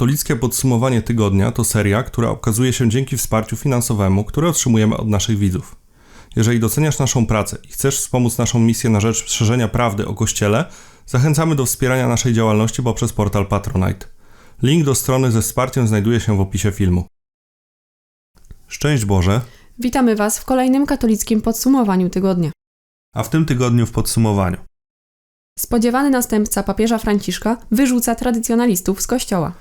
Katolickie podsumowanie tygodnia to seria, która okazuje się dzięki wsparciu finansowemu, które otrzymujemy od naszych widzów. Jeżeli doceniasz naszą pracę i chcesz wspomóc naszą misję na rzecz szerzenia prawdy o Kościele, zachęcamy do wspierania naszej działalności poprzez portal Patronite. Link do strony ze wsparciem znajduje się w opisie filmu. Szczęść Boże, Witamy Was w kolejnym katolickim podsumowaniu tygodnia. a w tym tygodniu w podsumowaniu. Spodziewany następca papieża Franciszka wyrzuca tradycjonalistów z kościoła.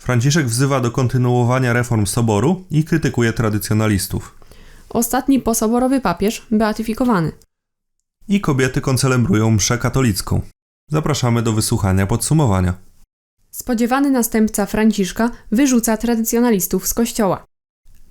Franciszek wzywa do kontynuowania reform soboru i krytykuje tradycjonalistów. Ostatni posoborowy papież beatyfikowany. I kobiety koncelebrują mszę katolicką. Zapraszamy do wysłuchania podsumowania. Spodziewany następca Franciszka wyrzuca tradycjonalistów z kościoła.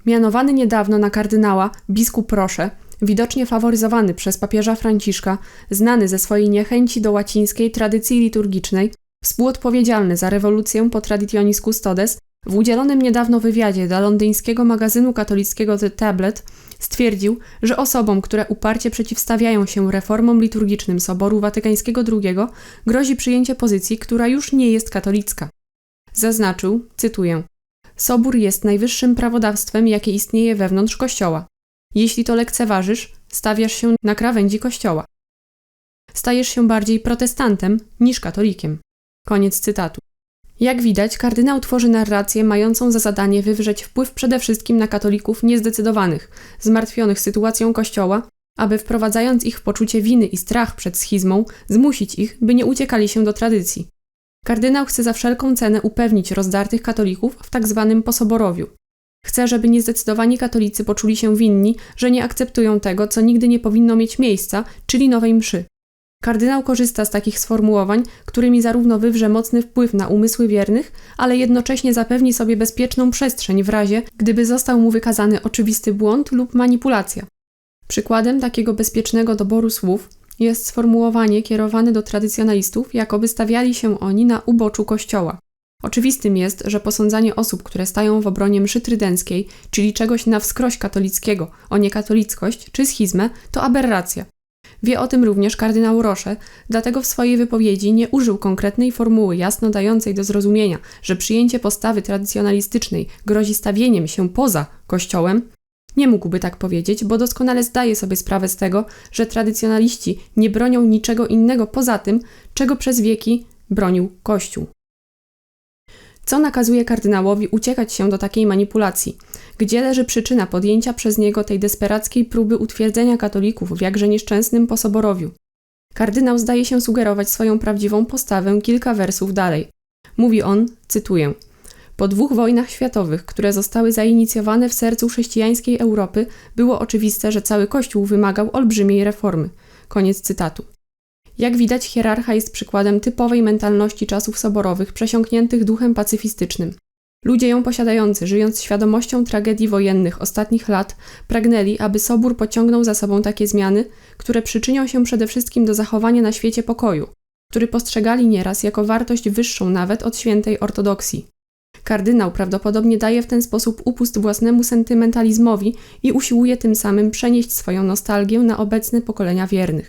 Mianowany niedawno na kardynała biskup Prosze, widocznie faworyzowany przez papieża Franciszka, znany ze swojej niechęci do łacińskiej tradycji liturgicznej, współodpowiedzialny za rewolucję po Traditionis Custodes, w udzielonym niedawno wywiadzie dla londyńskiego magazynu katolickiego The Tablet stwierdził, że osobom, które uparcie przeciwstawiają się reformom liturgicznym Soboru Watykańskiego II, grozi przyjęcie pozycji, która już nie jest katolicka. Zaznaczył, cytuję: Sobór jest najwyższym prawodawstwem, jakie istnieje wewnątrz Kościoła. Jeśli to lekceważysz, stawiasz się na krawędzi Kościoła. Stajesz się bardziej protestantem niż katolikiem. Koniec cytatu. Jak widać, kardynał tworzy narrację mającą za zadanie wywrzeć wpływ przede wszystkim na katolików niezdecydowanych, zmartwionych sytuacją Kościoła, aby wprowadzając ich w poczucie winy i strach przed schizmą, zmusić ich, by nie uciekali się do tradycji. Kardynał chce za wszelką cenę upewnić rozdartych katolików w tak zwanym posoborowiu. Chce, żeby niezdecydowani katolicy poczuli się winni, że nie akceptują tego, co nigdy nie powinno mieć miejsca, czyli nowej mszy. Kardynał korzysta z takich sformułowań, którymi zarówno wywrze mocny wpływ na umysły wiernych, ale jednocześnie zapewni sobie bezpieczną przestrzeń w razie, gdyby został mu wykazany oczywisty błąd lub manipulacja. Przykładem takiego bezpiecznego doboru słów jest sformułowanie kierowane do tradycjonalistów, jakoby stawiali się oni na uboczu kościoła. Oczywistym jest, że posądzanie osób, które stają w obronie mszy trydenckiej, czyli czegoś na wskroś katolickiego, o niekatolickość czy schizmę, to aberracja. Wie o tym również kardynał Rosze, dlatego w swojej wypowiedzi nie użył konkretnej formuły jasno dającej do zrozumienia, że przyjęcie postawy tradycjonalistycznej grozi stawieniem się poza Kościołem. Nie mógłby tak powiedzieć, bo doskonale zdaje sobie sprawę z tego, że tradycjonaliści nie bronią niczego innego poza tym, czego przez wieki bronił Kościół. Co nakazuje kardynałowi uciekać się do takiej manipulacji? Gdzie leży przyczyna podjęcia przez niego tej desperackiej próby utwierdzenia katolików w jakże nieszczęsnym posoborowiu? Kardynał zdaje się sugerować swoją prawdziwą postawę kilka wersów dalej. Mówi on, cytuję: Po dwóch wojnach światowych, które zostały zainicjowane w sercu chrześcijańskiej Europy, było oczywiste, że cały Kościół wymagał olbrzymiej reformy. Koniec cytatu. Jak widać, hierarcha jest przykładem typowej mentalności czasów soborowych, przesiąkniętych duchem pacyfistycznym. Ludzie ją posiadający, żyjąc świadomością tragedii wojennych ostatnich lat, pragnęli, aby sobór pociągnął za sobą takie zmiany, które przyczynią się przede wszystkim do zachowania na świecie pokoju, który postrzegali nieraz jako wartość wyższą nawet od świętej ortodoksji. Kardynał prawdopodobnie daje w ten sposób upust własnemu sentymentalizmowi i usiłuje tym samym przenieść swoją nostalgię na obecne pokolenia wiernych.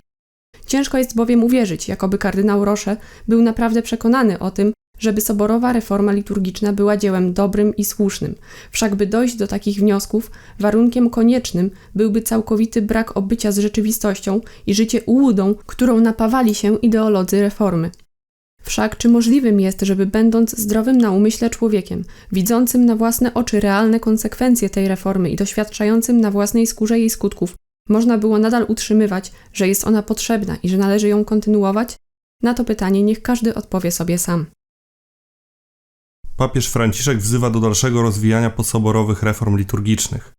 Ciężko jest bowiem uwierzyć, jakoby kardynał Rosze był naprawdę przekonany o tym, żeby soborowa reforma liturgiczna była dziełem dobrym i słusznym. Wszak by dojść do takich wniosków, warunkiem koniecznym byłby całkowity brak obycia z rzeczywistością i życie ułudą, którą napawali się ideolodzy reformy. Wszak czy możliwym jest, żeby będąc zdrowym na umyśle człowiekiem, widzącym na własne oczy realne konsekwencje tej reformy i doświadczającym na własnej skórze jej skutków, można było nadal utrzymywać, że jest ona potrzebna i że należy ją kontynuować? Na to pytanie niech każdy odpowie sobie sam. Papież Franciszek wzywa do dalszego rozwijania posoborowych reform liturgicznych.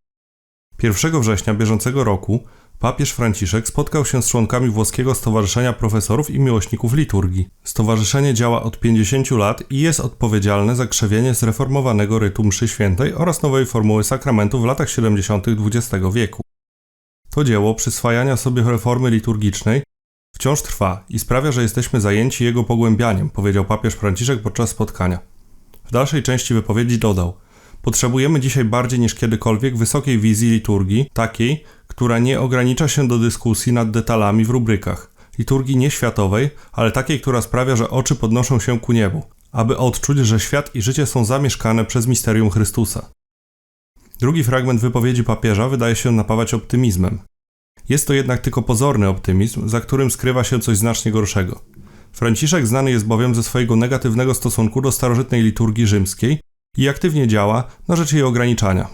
1 września bieżącego roku papież Franciszek spotkał się z członkami włoskiego Stowarzyszenia Profesorów i Miłośników Liturgii. Stowarzyszenie działa od 50 lat i jest odpowiedzialne za krzewienie zreformowanego rytu mszy świętej oraz nowej formuły sakramentu w latach 70. XX wieku. To dzieło przyswajania sobie reformy liturgicznej wciąż trwa i sprawia, że jesteśmy zajęci jego pogłębianiem, powiedział papież Franciszek podczas spotkania. W dalszej części wypowiedzi dodał: Potrzebujemy dzisiaj bardziej niż kiedykolwiek wysokiej wizji liturgii, takiej, która nie ogranicza się do dyskusji nad detalami w rubrykach. Liturgii nie światowej, ale takiej, która sprawia, że oczy podnoszą się ku niebu. aby odczuć, że świat i życie są zamieszkane przez misterium Chrystusa. Drugi fragment wypowiedzi papieża wydaje się napawać optymizmem. Jest to jednak tylko pozorny optymizm, za którym skrywa się coś znacznie gorszego. Franciszek znany jest bowiem ze swojego negatywnego stosunku do starożytnej liturgii rzymskiej i aktywnie działa na rzecz jej ograniczania.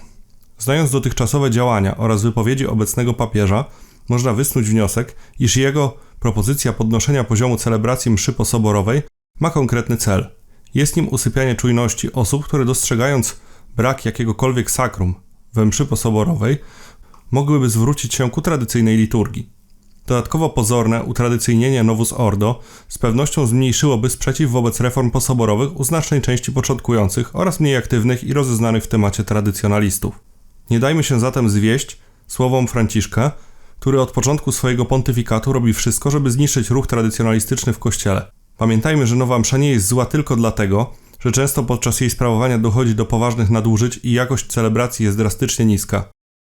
Znając dotychczasowe działania oraz wypowiedzi obecnego papieża, można wysnuć wniosek, iż jego propozycja podnoszenia poziomu celebracji mszy posoborowej ma konkretny cel. Jest nim usypianie czujności osób, które dostrzegając brak jakiegokolwiek sakrum we mszy posoborowej, mogłyby zwrócić się ku tradycyjnej liturgii. Dodatkowo pozorne utradycyjnienie Novus Ordo z pewnością zmniejszyłoby sprzeciw wobec reform posoborowych u znacznej części początkujących oraz mniej aktywnych i rozeznanych w temacie tradycjonalistów. Nie dajmy się zatem zwieść słowom Franciszka, który od początku swojego pontyfikatu robi wszystko, żeby zniszczyć ruch tradycjonalistyczny w kościele. Pamiętajmy, że nowa msza nie jest zła tylko dlatego, że często podczas jej sprawowania dochodzi do poważnych nadużyć i jakość celebracji jest drastycznie niska.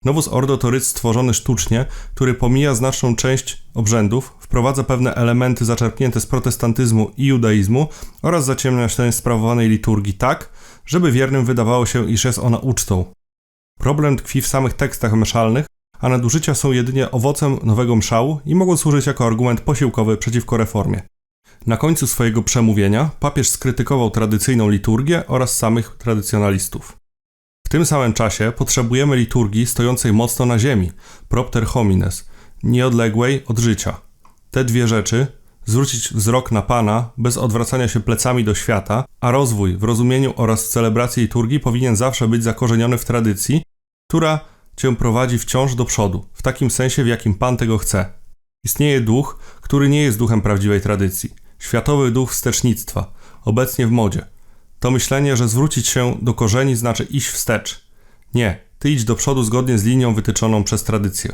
Novus Ordo to ryc stworzony sztucznie, który pomija znaczną część obrzędów, wprowadza pewne elementy zaczerpnięte z protestantyzmu i judaizmu oraz zaciemnia sens sprawowanej liturgii tak, żeby wiernym wydawało się, iż jest ona ucztą. Problem tkwi w samych tekstach mszalnych, a nadużycia są jedynie owocem nowego mszału i mogą służyć jako argument posiłkowy przeciwko reformie. Na końcu swojego przemówienia papież skrytykował tradycyjną liturgię oraz samych tradycjonalistów. W tym samym czasie potrzebujemy liturgii stojącej mocno na ziemi, propter homines, nieodległej od życia. Te dwie rzeczy, zwrócić wzrok na Pana bez odwracania się plecami do świata, a rozwój w rozumieniu oraz w celebracji liturgii powinien zawsze być zakorzeniony w tradycji, która cię prowadzi wciąż do przodu, w takim sensie, w jakim Pan tego chce. Istnieje duch, który nie jest duchem prawdziwej tradycji. Światowy duch wstecznictwa, obecnie w modzie. To myślenie, że zwrócić się do korzeni znaczy iść wstecz. Nie, ty idź do przodu zgodnie z linią wytyczoną przez tradycję.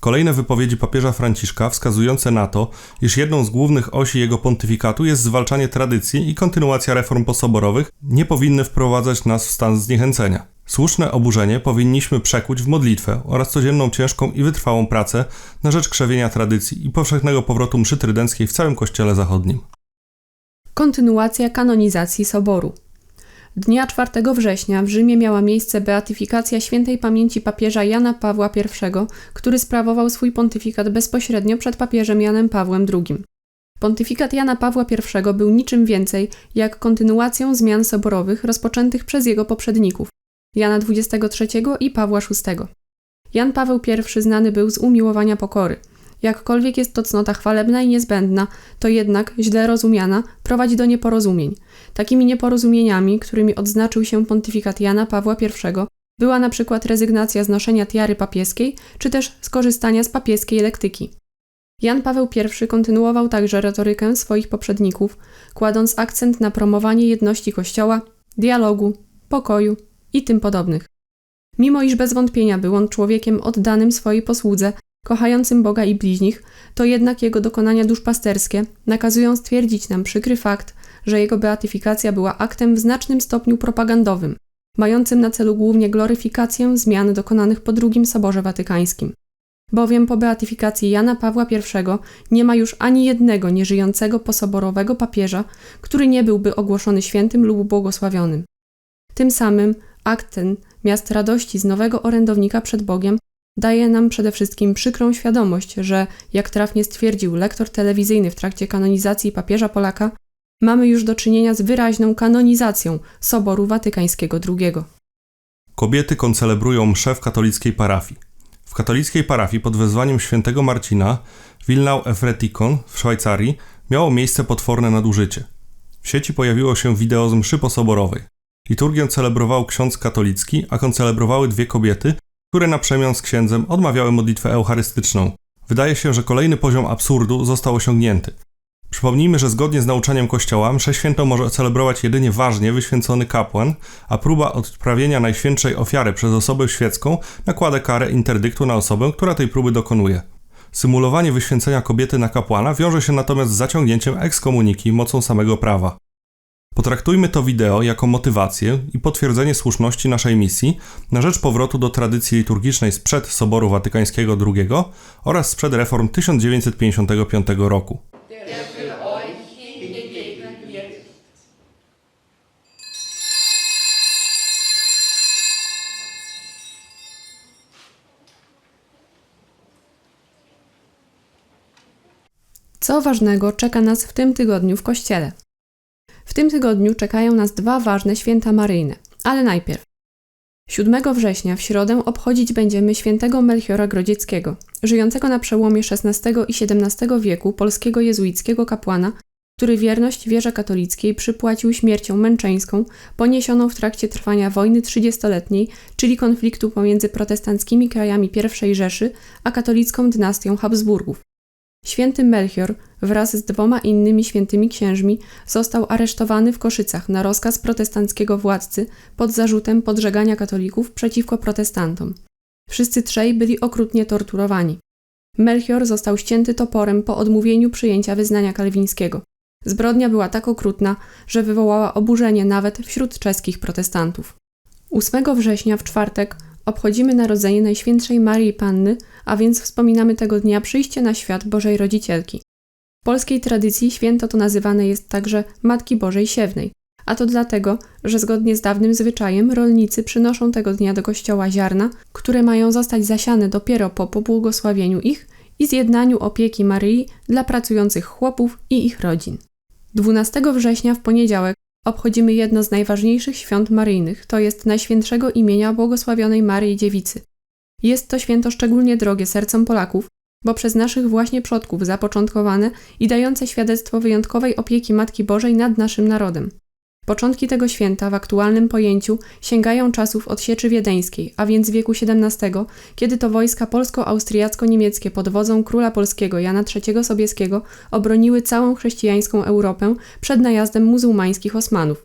Kolejne wypowiedzi papieża Franciszka wskazujące na to, iż jedną z głównych osi jego pontyfikatu jest zwalczanie tradycji i kontynuacja reform posoborowych, nie powinny wprowadzać nas w stan zniechęcenia. Słuszne oburzenie powinniśmy przekuć w modlitwę oraz codzienną ciężką i wytrwałą pracę na rzecz krzewienia tradycji i powszechnego powrotu mszy trydenckiej w całym kościele zachodnim. Kontynuacja kanonizacji Soboru. Dnia 4 września w Rzymie miała miejsce beatyfikacja świętej pamięci papieża Jana Pawła I, który sprawował swój pontyfikat bezpośrednio przed papieżem Janem Pawłem II. Pontyfikat Jana Pawła I był niczym więcej jak kontynuacją zmian soborowych rozpoczętych przez jego poprzedników, Jana XXIII i Pawła VI. Jan Paweł I znany był z umiłowania pokory. Jakkolwiek jest to cnota chwalebna i niezbędna, to jednak, źle rozumiana, prowadzi do nieporozumień. Takimi nieporozumieniami, którymi odznaczył się pontyfikat Jana Pawła I, była na przykład rezygnacja z noszenia tiary papieskiej, czy też skorzystania z papieskiej lektyki. Jan Paweł I kontynuował także retorykę swoich poprzedników, kładąc akcent na promowanie jedności Kościoła, dialogu, pokoju i tym podobnych. Mimo iż bez wątpienia był on człowiekiem oddanym swojej posłudze, kochającym Boga i bliźnich, to jednak jego dokonania duszpasterskie nakazują stwierdzić nam przykry fakt, że jego beatyfikacja była aktem w znacznym stopniu propagandowym, mającym na celu głównie gloryfikację zmian dokonanych po II Soborze Watykańskim. Bowiem po beatyfikacji Jana Pawła I nie ma już ani jednego nieżyjącego posoborowego papieża, który nie byłby ogłoszony świętym lub błogosławionym. Tym samym akt ten, miast radości z nowego orędownika przed Bogiem, daje nam przede wszystkim przykrą świadomość, że, jak trafnie stwierdził lektor telewizyjny w trakcie kanonizacji papieża Polaka, mamy już do czynienia z wyraźną kanonizacją Soboru Watykańskiego II. Kobiety koncelebrują mszę w katolickiej parafii. W katolickiej parafii pod wezwaniem świętego Marcina Wilnau Efretikon w Szwajcarii miało miejsce potworne nadużycie. W sieci pojawiło się wideo z mszy posoborowej. Liturgię celebrował ksiądz katolicki, a koncelebrowały dwie kobiety, które na przemian z księdzem odmawiały modlitwę eucharystyczną. Wydaje się, że kolejny poziom absurdu został osiągnięty. Przypomnijmy, że zgodnie z nauczaniem Kościoła mszę świętą może celebrować jedynie ważnie wyświęcony kapłan, a próba odprawienia najświętszej ofiary przez osobę świecką nakłada karę interdyktu na osobę, która tej próby dokonuje. Symulowanie wyświęcenia kobiety na kapłana wiąże się natomiast z zaciągnięciem ekskomuniki mocą samego prawa. Potraktujmy to wideo jako motywację i potwierdzenie słuszności naszej misji na rzecz powrotu do tradycji liturgicznej sprzed Soboru Watykańskiego II oraz sprzed reform 1955 roku. Co ważnego czeka nas w tym tygodniu w kościele? Tym tygodniu czekają nas dwa ważne święta maryjne, ale najpierw. 7 września w środę obchodzić będziemy świętego Melchiora Grodzieckiego, żyjącego na przełomie XVI i XVII wieku polskiego jezuickiego kapłana, który wierność wierze katolickiej przypłacił śmiercią męczeńską poniesioną w trakcie trwania wojny trzydziestoletniej, czyli konfliktu pomiędzy protestanckimi krajami I Rzeszy a katolicką dynastią Habsburgów. Święty Melchior wraz z dwoma innymi świętymi księżmi został aresztowany w Koszycach na rozkaz protestanckiego władcy pod zarzutem podżegania katolików przeciwko protestantom. Wszyscy trzej byli okrutnie torturowani. Melchior został ścięty toporem po odmówieniu przyjęcia wyznania kalwińskiego. Zbrodnia była tak okrutna, że wywołała oburzenie nawet wśród czeskich protestantów. 8 września w czwartek obchodzimy narodzenie Najświętszej Marii Panny, a więc wspominamy tego dnia przyjście na świat Bożej Rodzicielki. W polskiej tradycji święto to nazywane jest także Matki Bożej Siewnej, a to dlatego, że zgodnie z dawnym zwyczajem rolnicy przynoszą tego dnia do kościoła ziarna, które mają zostać zasiane dopiero po pobłogosławieniu ich i zjednaniu opieki Maryi dla pracujących chłopów i ich rodzin. 12 września w poniedziałek obchodzimy jedno z najważniejszych świąt maryjnych, to jest Najświętszego imienia błogosławionej Maryi Dziewicy. Jest to święto szczególnie drogie sercom Polaków, bo przez naszych właśnie przodków zapoczątkowane i dające świadectwo wyjątkowej opieki Matki Bożej nad naszym narodem. Początki tego święta w aktualnym pojęciu sięgają czasów odsieczy wiedeńskiej, a więc wieku XVII, kiedy to wojska polsko-austriacko-niemieckie pod wodzą króla polskiego Jana III Sobieskiego obroniły całą chrześcijańską Europę przed najazdem muzułmańskich Osmanów.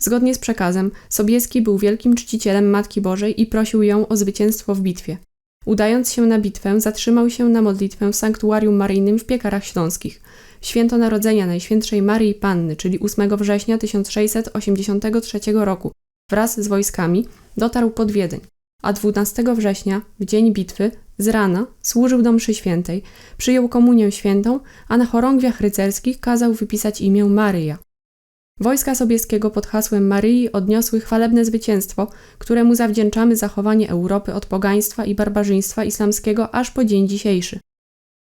Zgodnie z przekazem, Sobieski był wielkim czcicielem Matki Bożej i prosił ją o zwycięstwo w bitwie. Udając się na bitwę, zatrzymał się na modlitwę w sanktuarium maryjnym w Piekarach Śląskich. Święto Narodzenia Najświętszej Maryi Panny, czyli 8 września 1683 roku, wraz z wojskami dotarł pod Wiedeń, a 12 września, w dzień bitwy, z rana służył do mszy świętej, przyjął komunię świętą, a na chorągwiach rycerskich kazał wypisać imię Maryja. Wojska Sobieskiego pod hasłem Maryi odniosły chwalebne zwycięstwo, któremu zawdzięczamy zachowanie Europy od pogaństwa i barbarzyństwa islamskiego aż po dzień dzisiejszy.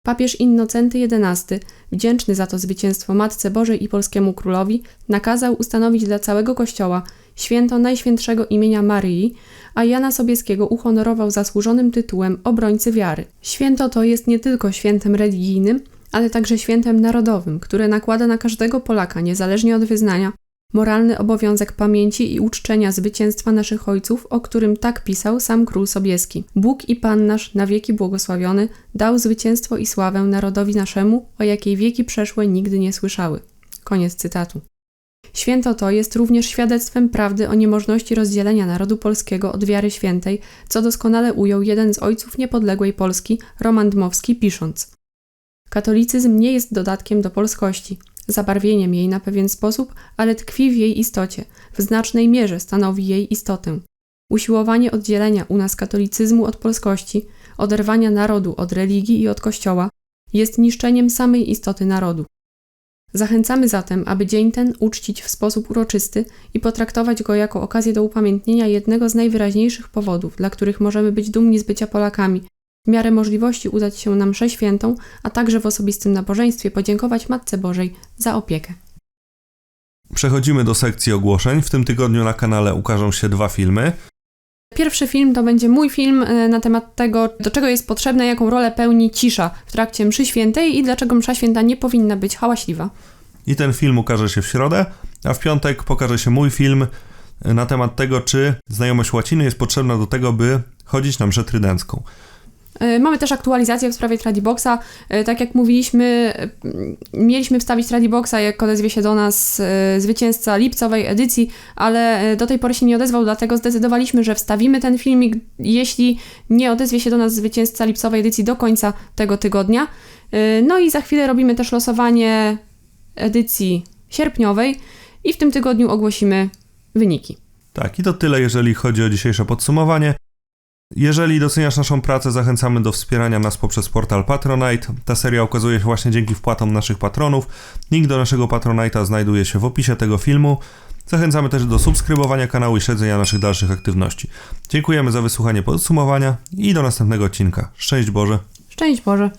Papież Innocenty XI, wdzięczny za to zwycięstwo Matce Bożej i polskiemu królowi, nakazał ustanowić dla całego Kościoła święto Najświętszego imienia Maryi, a Jana Sobieskiego uhonorował zasłużonym tytułem obrońcy wiary. Święto to jest nie tylko świętem religijnym, ale także świętem narodowym, które nakłada na każdego Polaka, niezależnie od wyznania, moralny obowiązek pamięci i uczczenia zwycięstwa naszych ojców, o którym tak pisał sam król Sobieski. Bóg i Pan nasz, na wieki błogosławiony, dał zwycięstwo i sławę narodowi naszemu, o jakiej wieki przeszłe nigdy nie słyszały. Koniec cytatu. Święto to jest również świadectwem prawdy o niemożności rozdzielenia narodu polskiego od wiary świętej, co doskonale ujął jeden z ojców niepodległej Polski, Roman Dmowski, pisząc: Katolicyzm nie jest dodatkiem do polskości, zabarwieniem jej na pewien sposób, ale tkwi w jej istocie, w znacznej mierze stanowi jej istotę. Usiłowanie oddzielenia u nas katolicyzmu od polskości, oderwania narodu od religii i od kościoła, jest niszczeniem samej istoty narodu. Zachęcamy zatem, aby dzień ten uczcić w sposób uroczysty i potraktować go jako okazję do upamiętnienia jednego z najwyraźniejszych powodów, dla których możemy być dumni z bycia Polakami, w miarę możliwości udać się na mszę świętą, a także w osobistym nabożeństwie podziękować Matce Bożej za opiekę. Przechodzimy do sekcji ogłoszeń. W tym tygodniu na kanale ukażą się dwa filmy. Pierwszy film to będzie mój film e, na temat tego, do czego jest potrzebna, jaką rolę pełni cisza w trakcie mszy świętej i dlaczego msza święta nie powinna być hałaśliwa. I ten film ukaże się w środę, a w piątek pokaże się mój film na temat tego, czy znajomość łaciny jest potrzebna do tego, by chodzić na mszę trydencką. E, Mamy też aktualizację w sprawie Tradiboxa. E, Tak jak mówiliśmy, mieliśmy wstawić Tradiboxa, jak odezwie się do nas e, zwycięzca lipcowej edycji, ale do tej pory się nie odezwał, dlatego zdecydowaliśmy, że wstawimy ten filmik, jeśli nie odezwie się do nas zwycięzca lipcowej edycji do końca tego tygodnia. No i za chwilę robimy też losowanie edycji sierpniowej i w tym tygodniu ogłosimy wyniki. Tak, i to tyle, jeżeli chodzi o dzisiejsze podsumowanie. Jeżeli doceniasz naszą pracę, zachęcamy do wspierania nas poprzez portal Patronite. Ta seria ukazuje się właśnie dzięki wpłatom naszych patronów. Link do naszego Patronite'a znajduje się w opisie tego filmu. Zachęcamy też do subskrybowania kanału i śledzenia naszych dalszych aktywności. Dziękujemy za wysłuchanie podsumowania i do następnego odcinka. Szczęść Boże! Szczęść Boże!